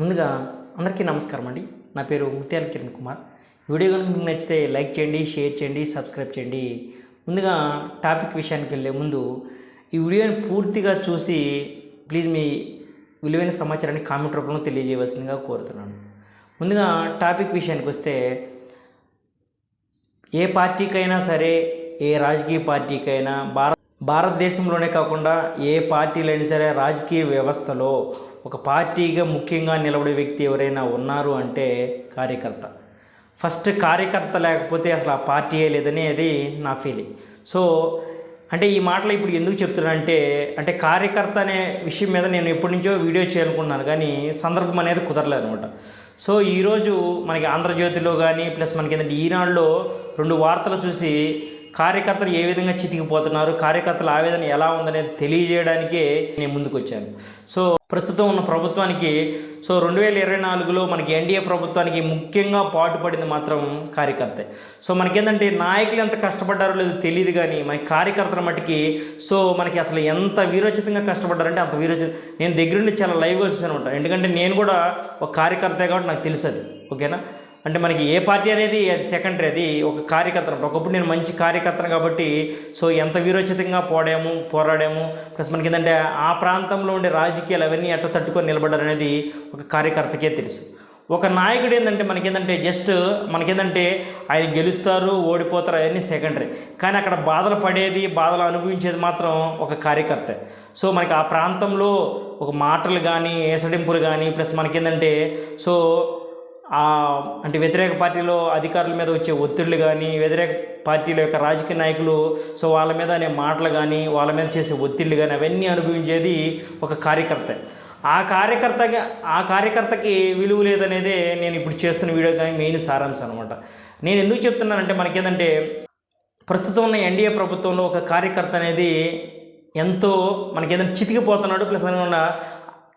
ముందుగా అందరికీ నమస్కారం అండి. నా పేరు ముత్యాల కిరణ్ కుమార్. వీడియో కనుక మీకు నచ్చితే లైక్ చేయండి షేర్ చేయండి సబ్స్క్రైబ్ చేయండి. ముందుగా టాపిక్ విషయానికి వెళ్ళే ముందు ఈ వీడియోని పూర్తిగా చూసి ప్లీజ్ మీ విలువైన సమాచారాన్ని కామెంట్ రూపంలో తెలియజేయవలసిందిగా కోరుతున్నాను. ముందుగా టాపిక్ విషయానికి వస్తే ఏ పార్టీకైనా సరే ఏ రాజకీయ పార్టీకైనా భారత భారతదేశంలోనే కాకుండా ఏ పార్టీలైనా సరే రాజకీయ వ్యవస్థలో ఒక పార్టీగా ముఖ్యంగా నిలబడే వ్యక్తి ఎవరైనా ఉన్నారు అంటే కార్యకర్త. ఫస్ట్ కార్యకర్త లేకపోతే అసలు ఆ పార్టీయే లేదని అది నా ఫీలింగ్ సో అంటే ఈ మాటలు ఇప్పుడు ఎందుకు చెప్తున్నానంటే అంటే కార్యకర్త అనే విషయం మీద నేను ఎప్పటి నుంచో వీడియో చేయాలనుకున్నాను కానీ సందర్భం అనేది కుదరలేదు అనమాట సో ఈరోజు మనకి ఆంధ్రజ్యోతిలో కానీ ప్లస్ మనకి ఏంటంటే ఈనాడులో రెండు వార్తలు చూసి కార్యకర్తలు ఏ విధంగా చితికిపోతున్నారు కార్యకర్తల ఆవేదన ఎలా ఉందనేది తెలియజేయడానికే నేను ముందుకు వచ్చాను సో ప్రస్తుతం ఉన్న ప్రభుత్వానికి సో రెండు వేల ఇరవై నాలుగులో మనకి ఎన్డీఏ ప్రభుత్వానికి ముఖ్యంగా పాటుపడింది మాత్రం కార్యకర్తే. సో మనకేంటంటే నాయకులు ఎంత కష్టపడ్డారో లేదో తెలియదు కానీ మన కార్యకర్తల మట్టుకి సో మనకి అసలు ఎంత వీరోచితంగా కష్టపడ్డారంటే అంత వీరోచిత నేను దగ్గరుండి చాలా లైవ్గా చూసాను అనమాట ఎందుకంటే నేను కూడా ఒక కార్యకర్తే కాబట్టి నాకు తెలుసు అది ఓకేనా? అంటే మనకి ఏ పార్టీ అనేది అది సెకండరీ అది ఒక కార్యకర్త ఒకప్పుడు నేను మంచి కార్యకర్తను కాబట్టి సో ఎంత వీరోచితంగా పోడాము పోరాడాము ప్లస్ మనకి ఏంటంటే ఆ ప్రాంతంలో ఉండే రాజకీయాలు అవన్నీ ఎట్ట తట్టుకొని నిలబడ్డారనేది ఒక కార్యకర్తకే తెలుసు. ఒక నాయకుడు ఏంటంటే మనకేంటంటే జస్ట్ మనకేంటంటే ఆయన గెలుస్తారు ఓడిపోతారు అవన్నీ సెకండరీ కానీ అక్కడ బాధలు పడేది బాధలు అనుభవించేది మాత్రం ఒక కార్యకర్త. సో మనకి ఆ ప్రాంతంలో ఒక మాటలు కానీ ఏసడింపులు కానీ ప్లస్ మనకేంటంటే సో అంటే వ్యతిరేక పార్టీలో అధికారుల మీద వచ్చే ఒత్తిళ్ళు కానీ వ్యతిరేక పార్టీల యొక్క రాజకీయ నాయకులు సో వాళ్ళ మీద అనే మాటలు కానీ వాళ్ళ మీద చేసే ఒత్తిళ్ళు కానీ అవన్నీ అనుభవించేది ఒక కార్యకర్త. ఆ కార్యకర్తగా ఆ కార్యకర్తకి విలువ లేదనేదే నేను ఇప్పుడు చేస్తున్న వీడియో కానీ మెయిన్ సారాంశం అనమాట నేను ఎందుకు చెప్తున్నానంటే మనకేంటంటే ప్రస్తుతం ఉన్న ఎన్డీఏ ప్రభుత్వంలో ఒక కార్యకర్త అనేది ఎంతో మనకి ఏదైనా చితికిపోతున్నాడు ప్లస్ అనుకున్న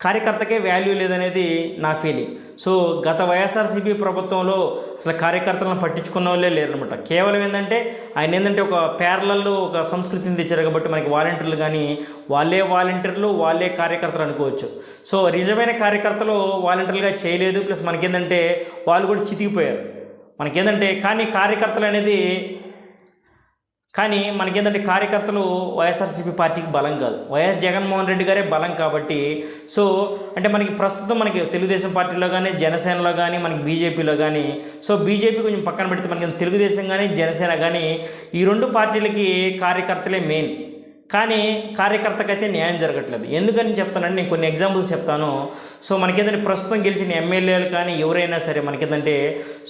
కార్యకర్తకే వాల్యూ లేదనేది నా ఫీలింగ్ సో గత వైఎస్ఆర్సీపీ ప్రభుత్వంలో అసలు కార్యకర్తలను పట్టించుకున్న వాళ్ళే లేరనమాట కేవలం ఏంటంటే ఆయన ఏంటంటే ఒక పేర్లలో ఒక సంస్కృతిని తెచ్చారు కాబట్టి మనకి వాలంటీర్లు కానీ వాళ్ళే వాలంటీర్లు వాళ్ళే కార్యకర్తలు అనుకోవచ్చు. సో నిజమైన కార్యకర్తలు వాలంటీర్లుగా చేయలేదు ప్లస్ మనకేంటంటే వాళ్ళు కూడా చితికిపోయారు. మనకేంటంటే కానీ కార్యకర్తలు అనేది కానీ మనకేంటంటే కార్యకర్తలు వైఎస్ఆర్సీపీ పార్టీకి బలం కాదు. వైఎస్ జగన్మోహన్ రెడ్డి గారే బలం కాబట్టి సో అంటే మనకి ప్రస్తుతం మనకి తెలుగుదేశం పార్టీలో కానీ జనసేనలో కానీ మనకి బీజేపీలో కానీ సో బీజేపీ కొంచెం పక్కన పెడితే మనకి తెలుగుదేశం కానీ జనసేన కానీ ఈ రెండు పార్టీలకి కార్యకర్తలే మెయిన్ కానీ కార్యకర్తకైతే న్యాయం జరగట్లేదు. ఎందుకని చెప్తానంటే నేను కొన్ని ఎగ్జాంపుల్స్ చెప్తాను. సో మనకేదంటే ప్రస్తుతం గెలిచిన ఎమ్మెల్యేలు కానీ ఎవరైనా సరే మనకేదంటే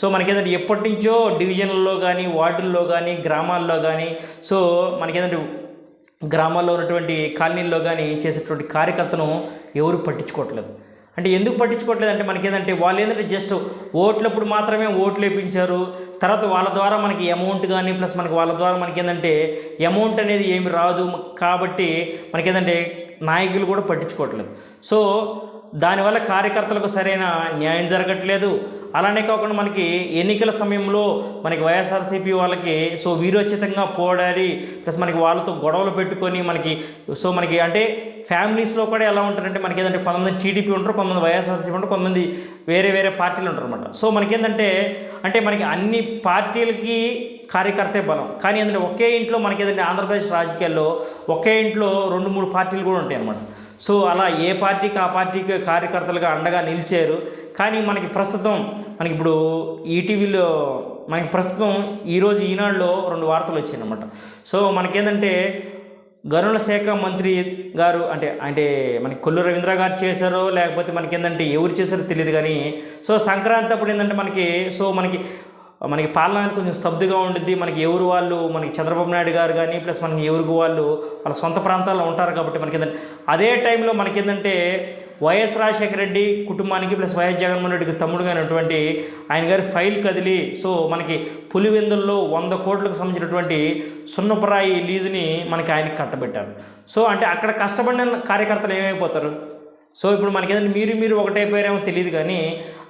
సో మనకేదంటే ఎప్పటి నుంచో డివిజన్లలో కానీ వార్డుల్లో కానీ గ్రామాల్లో కానీ సో మనకేదంటే గ్రామాల్లో ఉన్నటువంటి కాలనీల్లో కానీ చేసేటువంటి కార్యకర్తను ఎవరు పట్టించుకోవట్లేదు. అంటే ఎందుకు పట్టించుకోవట్లేదు అంటే మనకి ఏంటంటే వాళ్ళు ఏంటంటే జస్ట్ ఓట్లప్పుడు మాత్రమే ఓట్లు వేయించారు తర్వాత వాళ్ళ ద్వారా మనకి అమౌంట్ కానీ ప్లస్ మనకి వాళ్ళ ద్వారా మనకి ఏంటంటే అమౌంట్ అనేది ఏమి రాదు. కాబట్టి మనకి ఏంటంటే నాయకులు కూడా పట్టించుకోవట్లేదు. సో దానివల్ల కార్యకర్తలకు సరైన న్యాయం జరగట్లేదు. అలానే కాకుండా మనకి ఎన్నికల సమయంలో మనకి వైఎస్ఆర్సీపీ వాళ్ళకి సో వీరోచితంగా పోడాడి ప్లస్ మనకి వాళ్ళతో గొడవలు పెట్టుకొని మనకి సో మనకి అంటే ఫ్యామిలీస్లో కూడా ఎలా ఉంటారంటే మనకి ఏంటంటే కొంతమంది టీడీపీ ఉంటారు కొంతమంది వైఎస్ఆర్సీపీ ఉంటారు కొంతమంది వేరే వేరే పార్టీలు ఉంటారు అనమాట సో మనకేంటంటే అంటే మనకి అన్ని పార్టీలకి కార్యకర్తే బలం. కానీ ఏంటంటే ఒకే ఇంట్లో మనకి ఏంటంటే ఆంధ్రప్రదేశ్ రాజకీయాల్లో ఒకే ఇంట్లో రెండు మూడు పార్టీలు కూడా ఉంటాయి అన్నమాట. సో అలా ఏ పార్టీకి ఆ పార్టీకి కార్యకర్తలుగా అండగా నిలిచారు. కానీ మనకి ప్రస్తుతం మనకి ఇప్పుడు ఈటీవీలో మనకి ప్రస్తుతం ఈరోజు ఈనాడులో రెండు వార్తలు వచ్చాయి సో మనకేంటంటే గనుల శాఖ మంత్రి గారు అంటే అంటే మనకి కొల్లు రవీంద్ర గారు చేశారో లేకపోతే మనకి ఏంటంటే ఎవరు చేశారో తెలియదు కానీ సో సంక్రాంతి అప్పుడు ఏంటంటే మనకి సో మనకి మనకి పాలన అనేది కొంచెం స్తబ్దుగా ఉండిద్ది. మనకి ఎవరు వాళ్ళు మనకి చంద్రబాబు నాయుడు గారు కానీ ప్లస్ మనకి ఎవరికి వాళ్ళు వాళ్ళ సొంత ప్రాంతాల్లో ఉంటారు కాబట్టి మనకి ఏంటంటే అదే టైంలో మనకి ఏంటంటే వైఎస్ రాజశేఖర రెడ్డి కుటుంబానికి ప్లస్ వైఎస్ జగన్మోహన్ రెడ్డికి తమ్ముడుగా అయినటువంటి ఆయన గారి ఫైల్ కదిలి సో మనకి పులివెందుల్లో వంద కోట్లకు సంబంధించినటువంటి సున్నపరాయి లీజుని మనకి ఆయనకి కట్టబెట్టారు. సో అంటే అక్కడ కష్టపడిన కార్యకర్తలు ఏమైపోతారు? సో ఇప్పుడు మనకి ఏదైనా మీరు మీరు ఒకటైపోయారేమో తెలియదు కానీ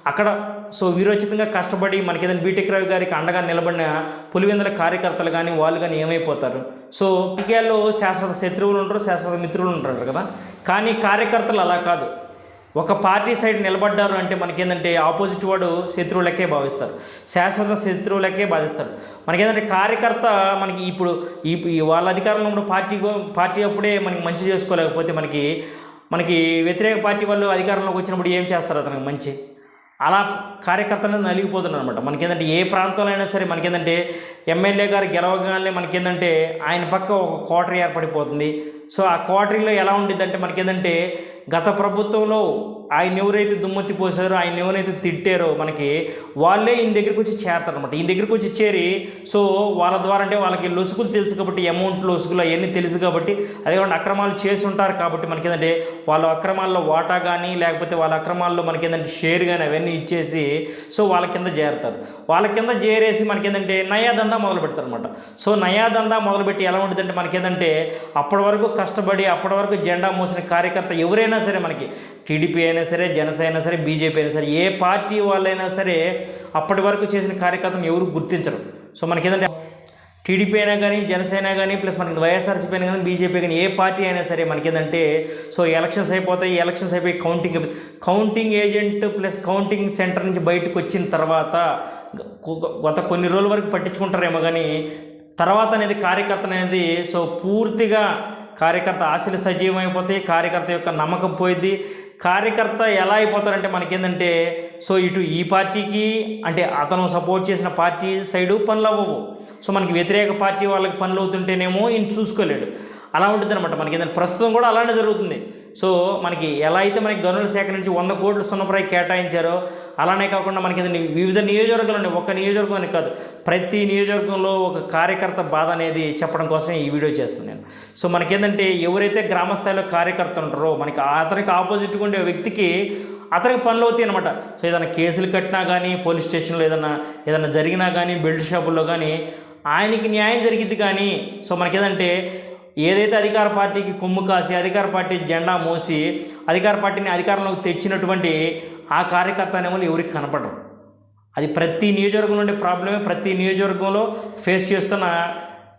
అక్కడ సో వీరోచితంగా కష్టపడి మనకి ఏదైనా బీటెక్ రవి గారికి అండగా నిలబడిన పులివెందుల కార్యకర్తలు కానీ వాళ్ళు కానీ ఏమైపోతారు? సో రాజకీయాల్లో శాశ్వత శత్రువులు ఉంటారు శాశ్వత మిత్రులు ఉంటారు కదా? కానీ కార్యకర్తలు అలా కాదు. ఒక పార్టీ సైడ్ నిలబడ్డారు అంటే మనకేంటంటే ఆపోజిట్ వాడు శత్రువులకే భావిస్తారు. శాశ్వత శత్రువులకే బాధిస్తారు. మనకేంటంటే కార్యకర్త మనకి ఇప్పుడు ఈ వాళ్ళ అధికారంలో ఉన్న పార్టీ పార్టీ అప్పుడే మనకి మంచి చేసుకోలేకపోతే మనకి మనకి వ్యతిరేక పార్టీ వాళ్ళు అధికారంలోకి వచ్చినప్పుడు ఏం చేస్తారు అతనికి మంచి? అలా కార్యకర్తలు నలిగిపోతున్నారు అనమాట మనకేంటంటే ఏ ప్రాంతంలో అయినా సరే మనకేంటంటే ఎమ్మెల్యే గారు గెలవగానే మనకేంటంటే ఆయన పక్క ఒక కోటరీ ఏర్పడిపోతుంది. సో ఆ కోటరీలో ఎలా ఉండిద్దంటే మనకేంటంటే గత ప్రభుత్వంలో ఆయన ఎవరైతే దుమ్మెత్తి పోసారో ఆయన ఎవరైతే తిట్టారో మనకి వాళ్ళే ఈయన దగ్గరికి వచ్చి చేరతారు అనమాట ఈయన దగ్గరికి వచ్చి చేరి సో వాళ్ళ ద్వారా అంటే వాళ్ళకి లొసుగులు తెలుసు కాబట్టి అమౌంట్ లొసుగులు అవన్నీ తెలుసు కాబట్టి అదే కాకుండా అక్రమాలు చేసి ఉంటారు కాబట్టి మనకి ఏంటంటే వాళ్ళ అక్రమాల్లో వాటా కానీ లేకపోతే వాళ్ళ అక్రమాల్లో మనకి ఏంటంటే షేర్ కానీ అవన్నీ ఇచ్చేసి సో వాళ్ళ కింద చేరుతారు. వాళ్ళ కింద చేరేసి మనకి ఏంటంటే నయా దందా మొదలు పెడతారు అనమాట సో నయా దందా మొదలుపెట్టి ఎలా ఉంటుందంటే మనకి ఏంటంటే అప్పటి వరకు కష్టపడి అప్పటి వరకు జెండా మోసిన కార్యకర్త ఎవరైనా సరే మనకి టీడీపీ అయినా సరే జనసేన అయినా సరే బీజేపీ అయినా సరే ఏ పార్టీ వాళ్ళైనా సరే అప్పటి వరకు చేసిన కార్యకర్తను ఎవరు గుర్తించరు. సో మనకి ఏంటంటే టీడీపీ అయినా కానీ జనసేన కానీ ప్లస్ మనకి వైఎస్ఆర్సీపీ అయినా కానీ బీజేపీ కానీ ఏ పార్టీ అయినా సరే మనకి ఏంటంటే సో ఎలక్షన్స్ అయిపోతాయి ఎలక్షన్స్ అయిపోయి counting counting agent plus counting center నుంచి బయటకు వచ్చిన తర్వాత గత కొన్ని రోజుల వరకు పట్టించుకుంటారేమో కానీ తర్వాత అనేది కార్యకర్త అనేది సో పూర్తిగా కార్యకర్త ఆశలు సజీవం అయిపోతాయి కార్యకర్త యొక్క నమ్మకం పోయింది కార్యకర్త ఎలా అయిపోతారంటే మనకేందంటే సో ఇటు ఈ పార్టీకి అంటే అతను సపోర్ట్ చేసిన పార్టీ సైడు పనులు అవ్వవు. సో మనకి వ్యతిరేక పార్టీ వాళ్ళకి పనులు అవుతుంటేనేమో ఈయన చూసుకోలేడు. అలా ఉంటుంది అనమాట మనకి ఏంటంటే ప్రస్తుతం కూడా అలానే జరుగుతుంది. సో మనకి ఎలా అయితే మనకి గనుల శాఖ నుంచి వంద కోట్లు సున్నప్రాయి కేటాయించారో అలానే కాకుండా మనకి వివిధ నియోజకవర్గాలు ఉన్నాయి ఒక నియోజకవర్గం అని కాదు ప్రతి నియోజకవర్గంలో ఒక కార్యకర్త బాధ అనేది చెప్పడం కోసం ఈ వీడియో చేస్తున్నాను నేను. సో మనకేంటంటే ఎవరైతే గ్రామ స్థాయిలో కార్యకర్త ఉంటారో మనకి అతనికి ఆపోజిట్గా ఉండే వ్యక్తికి అతనికి పనులు అవుతాయి అనమాట సో ఏదైనా కేసులు కట్టినా కానీ పోలీస్ స్టేషన్లో ఏదైనా ఏదైనా జరిగినా కానీ బెల్ట్ షాపుల్లో కానీ ఆయనకి న్యాయం జరిగింది కానీ సో మనకేదంటే ఏదైతే అధికార పార్టీకి కొమ్ము కాసి అధికార పార్టీ జెండా మోసి అధికార పార్టీని అధికారంలోకి తెచ్చినటువంటి ఆ కార్యకర్త అనేవాళ్ళు ఎవరికి కనపడరు. అది ప్రతి నియోజకవర్గం ఉండే ప్రాబ్లమే. ప్రతి నియోజకవర్గంలో ఫేస్ చేస్తున్న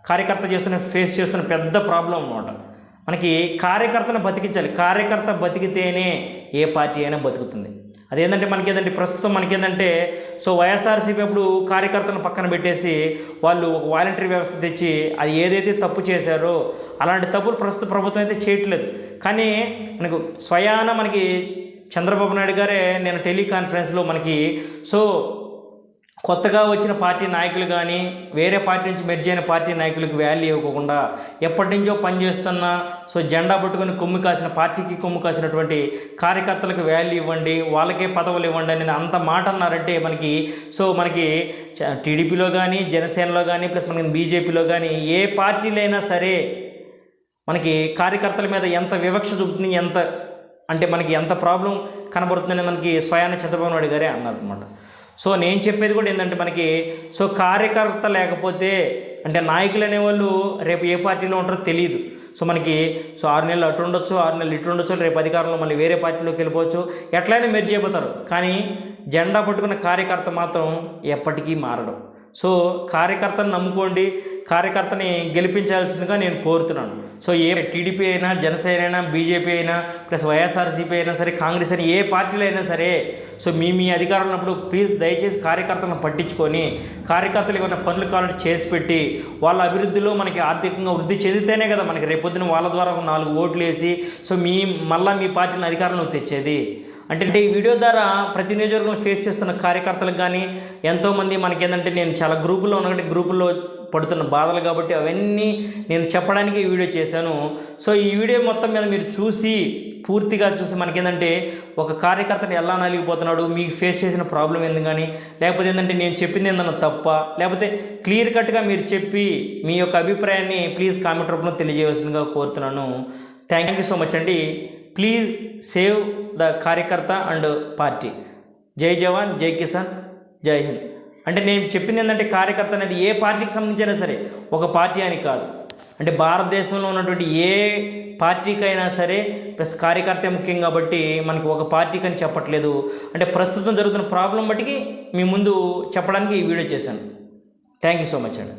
కార్యకర్త చేస్తున్న ఫేస్ చేస్తున్న పెద్ద ప్రాబ్లం అనమాట మనకి కార్యకర్తను బతికించాలి. కార్యకర్త బతికితేనే ఏ పార్టీ అయినా బతుకుతుంది. అదేంటంటే మనకేంటంటే ప్రస్తుతం మనకేంటంటే సో వైఎస్ఆర్సీపీ అప్పుడు కార్యకర్తలను పక్కన పెట్టేసి వాళ్ళు ఒక వాలంటరీ వ్యవస్థ తెచ్చి అది ఏదైతే తప్పు చేశారో అలాంటి తప్పులు ప్రస్తుత ప్రభుత్వం అయితే చేయట్లేదు. కానీ మనకు స్వయాన మనకి చంద్రబాబు నాయుడు గారే నేను టెలికాన్ఫరెన్స్లో మనకి సో కొత్తగా వచ్చిన పార్టీ నాయకులు కానీ వేరే పార్టీ నుంచి మెర్జ్ అయిన పార్టీ నాయకులకు వాల్యూ ఇవ్వకుండా ఎప్పటి నుంచో పనిచేస్తున్న సో జెండా పట్టుకొని కొమ్ము కాసిన పార్టీకి కొమ్ము కాసినటువంటి కార్యకర్తలకు వాల్యూ ఇవ్వండి వాళ్ళకే పదవులు ఇవ్వండి అనేది అంత మాట అన్నారంటే మనకి సో మనకి చ- టీడీపీలో కానీ జనసేనలో కానీ ప్లస్ మనకి బీజేపీలో కానీ ఏ పార్టీలైనా సరే మనకి కార్యకర్తల మీద ఎంత వివక్ష చూపుతుంది ఎంత అంటే మనకి ఎంత ప్రాబ్లం కనబడుతుందని మనకి స్వయాన్ని చంద్రబాబు నాయుడు గారే అన్నారు అనమాట సో నేను చెప్పేది కూడా ఏంటంటే మనకి సో కార్యకర్త లేకపోతే అంటే నాయకులు అనేవాళ్ళు రేపు ఏ పార్టీలో ఉంటారో తెలియదు సో మనకి సో ఆరు నెలలు అటు ఉండొచ్చు ఆరు నెలలు ఇటు ఉండొచ్చు రేపు అధికారంలో మళ్ళీ వేరే పార్టీలోకి వెళ్ళిపోవచ్చు ఎట్లయినా మెర్జ్ అయిపోతారు కానీ జెండా పట్టుకున్న కార్యకర్త మాత్రం ఎప్పటికీ మారడం. సో కార్యకర్తను నమ్ముకోండి కార్యకర్తని గెలిపించాల్సిందిగా నేను కోరుతున్నాను. సో ఏ టీడీపీ అయినా జనసేన అయినా బీజేపీ అయినా ప్లస్ వైఎస్ఆర్సీపీ అయినా సరే కాంగ్రెస్ అయినా ఏ పార్టీలు అయినా సరే సో మీ మీ అధికారంలో ఉన్నప్పుడు ప్లీజ్ దయచేసి కార్యకర్తలను పట్టించుకొని కార్యకర్తలు ఏమైనా పనులు కావాలంటే చేసి పెట్టి వాళ్ళ అభివృద్ధిలో మనకి ఆర్థికంగా వృద్ధి చెందితేనే కదా మనకి రేపొద్దున వాళ్ళ ద్వారా నాలుగు ఓట్లు వేసి సో మీ మళ్ళీ మీ పార్టీని అధికారంలోకి తెచ్చేది. అంటే ఈ వీడియో ద్వారా ప్రతి నియోజకవర్గం ఫేస్ చేస్తున్న కార్యకర్తలకు కానీ ఎంతోమంది మనకేందంటే నేను చాలా గ్రూపుల్లో ఉన్నటువంటి గ్రూపుల్లో పడుతున్న బాధలు కాబట్టి అవన్నీ నేను చెప్పడానికి ఈ వీడియో చేశాను. సో ఈ వీడియో మొత్తం మీద మీరు చూసి పూర్తిగా చూసి మనకేంటంటే ఒక కార్యకర్తను ఎలా నలిగిపోతున్నాడు మీకు ఫేస్ చేసిన ప్రాబ్లం ఏంది కానీ లేకపోతే ఏంటంటే నేను చెప్పింది ఏందన్నా తప్ప లేకపోతే క్లియర్ కట్గా మీరు చెప్పి మీ యొక్క అభిప్రాయాన్ని ప్లీజ్ కామెంట్ రూపంలో తెలియజేయవలసిందిగా కోరుతున్నాను. థ్యాంక్ యూ సో మచ్ అండి. ప్లీజ్ సేవ్ ద కార్యకర్త అండ్ పార్టీ జై జవాన్ జై కిసాన్ జై హింద్ అంటే నేను చెప్పింది ఏంటంటే కార్యకర్త అనేది ఏ పార్టీకి సంబంధించినా సరే ఒక పార్టీ అని కాదు. అంటే భారతదేశంలో ఉన్నటువంటి ఏ పార్టీకైనా సరే ప్లస్ కార్యకర్తే ముఖ్యం కాబట్టి మనకి ఒక పార్టీకి అని చెప్పట్లేదు. అంటే ప్రస్తుతం జరుగుతున్న ప్రాబ్లం బట్టికి మీ ముందు చెప్పడానికి ఈ వీడియో చేశాను. థ్యాంక్ యూ సో మచ్ అండి